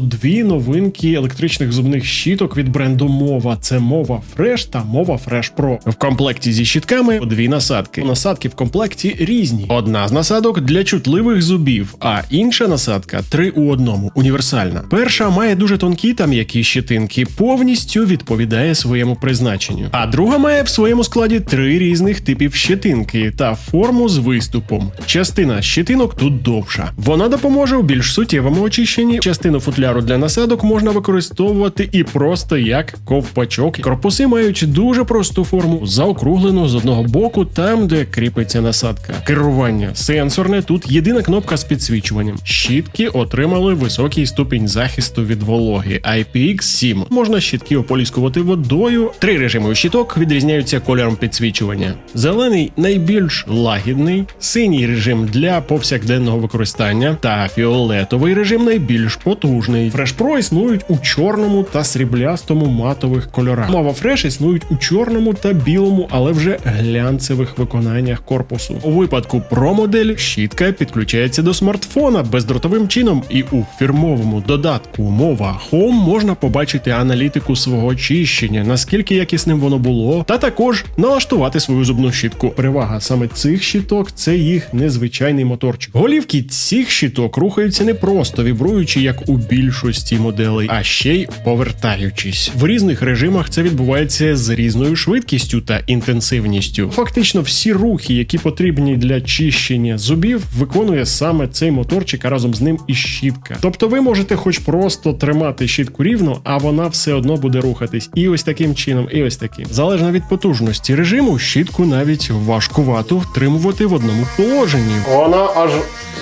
Дві новинки електричних зубних щіток від бренду Мова. Це Мова Fresh та Мова Fresh Pro. В комплекті зі щітками дві насадки. Насадки в комплекті різні. Одна з насадок для чутливих зубів, а інша насадка три у одному, універсальна. Перша має дуже тонкі та м'які щитинки, повністю відповідає своєму призначенню. А друга має в своєму складі три різних типів щитинки та форму з виступом. Частина щитинок тут довша. Вона допоможе у більш суттєвому очищенні. Частину футляру для насадок можна використовувати і просто як ковпачок. Корпуси мають дуже просту форму, заокруглену з одного боку, там де кріпиться насадка. Керування сенсорне. Тут єдина кнопка з підсвічуванням. Щітки отримали високий ступінь захисту від вологи. IPX7. Можна щітки ополіскувати водою. Три режими щіток відрізняються кольором підсвічування. Зелений найбільш лагідний, синій режим для повсякденного використання та фіолетовий режим найбільш потужний. Fresh Pro існують у чорному та сріблястому матових кольорах. Мова Fresh існують у чорному та білому, але вже глянцевих виконаннях корпусу. У випадку Pro модель щітка підключається до смартфона бездротовим чином, і у фірмовому додатку мова Home можна побачити аналітику свого очищення, наскільки якісним воно було, та також налаштувати свою зубну щітку. Перевага саме цих щіток це їх незвичайний моторчик. Голівки цих щіток рухаються не просто вібруючи, як у більшості моделей, а ще й повертаючись. В різних режимах це відбувається з різною швидкістю та інтенсивністю. Фактично, всі рухи, які потрібні для чищення зубів, виконує саме цей моторчик, а разом з ним і щітка. Тобто ви можете хоч просто тримати щітку рівно, а вона все одно буде рухатись. І ось таким чином, і ось таким. Залежно від потужності режиму, щітку навіть важкувато втримувати в одному положенні. Вона аж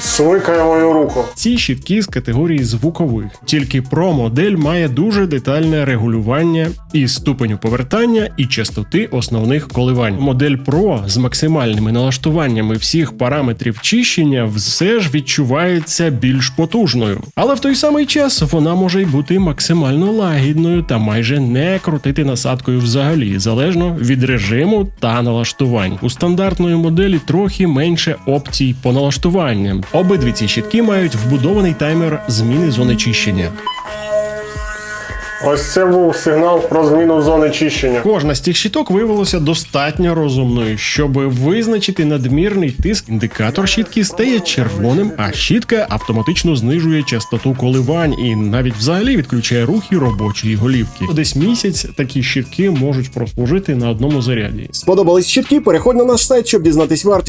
смикає мою руку. Ці щітки з категорії звукових. Тільки Pro модель має дуже детальне регулювання і ступеню повертання, і частоти основних коливань. Модель Pro з максимальними налаштуваннями всіх параметрів чищення все ж відчувається більш потужною. Але в той самий час вона може й бути максимально лагідною та майже не крутити насадкою взагалі, залежно від режиму та налаштувань. У стандартної моделі трохи менше опцій по налаштуванням. Обидві ці щітки мають вбудований таймер зміни зони чищення. Ось це був сигнал про зміну зони чищення. Кожна з цих щиток виявилася достатньо розумною, щоб визначити надмірний тиск. Індикатор щітки стає червоним, а щітка автоматично знижує частоту коливань і навіть взагалі відключає рухи робочої голівки. Десь місяць такі щітки можуть прослужити на одному заряді. Сподобались щітки? Переходь на наш сайт, щоб дізнатись вартість.